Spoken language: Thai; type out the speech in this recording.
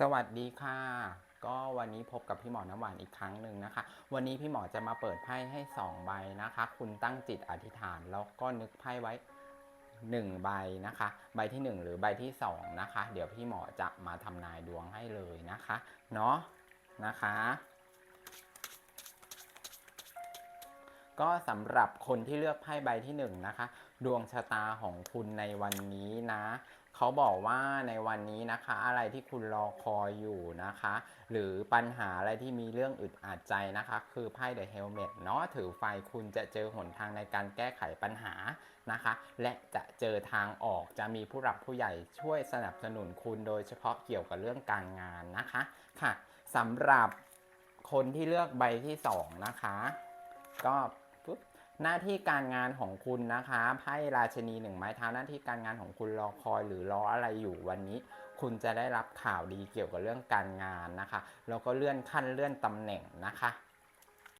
สวัสดีค่ะ ก็วันนี้พบกับพี่หมอน้ำหวานอีกครั้งหนึ่งนะคะ วันนี้พี่หมอจะมาเปิดไพ่ให้ 2 ใบนะคะ คุณตั้งจิตอธิษฐานแล้วก็นึกไพ่ไว้ 1 ใบนะคะ ใบที่ 1 หรือใบที่ 2 นะคะ เดี๋ยวพี่หมอจะมาทำนายดวงให้เลยนะคะ เนาะนะคะก็สำหรับคนที่เลือกไพ่ใบที่1นะคะ ดวงชะตาของคุณในวันนี้นะ เขาบอกว่าในวันนี้นะคะ อะไรที่คุณรอคอยอยู่นะคะ หรือปัญหาอะไรที่มีเรื่องอึดอัดใจนะคะ คือไพ่ The Helmet เนาะถือไฟคุณจะเจอหนทางในการแก้ไขปัญหานะคะ และจะเจอทางออกจะมีผู้หลักผู้ใหญ่ช่วยสนับสนุนคุณโดยเฉพาะเกี่ยวกับเรื่องการงานนะคะค่ะสำหรับคนที่เลือกใบที่สองนะคะ ก็ปุ๊บ หน้าที่การงานของคุณนะคะไพ่ราชนีหนึ่งไม้เท้าหน้าที่การงานของคุณรอคอยหรือรออะไรอยู่วันนี้ คุณจะได้รับข่าวดีเกี่ยวกับเรื่องการงานนะคะแล้วก็เลื่อนขั้นเลื่อนตำแหน่งนะคะ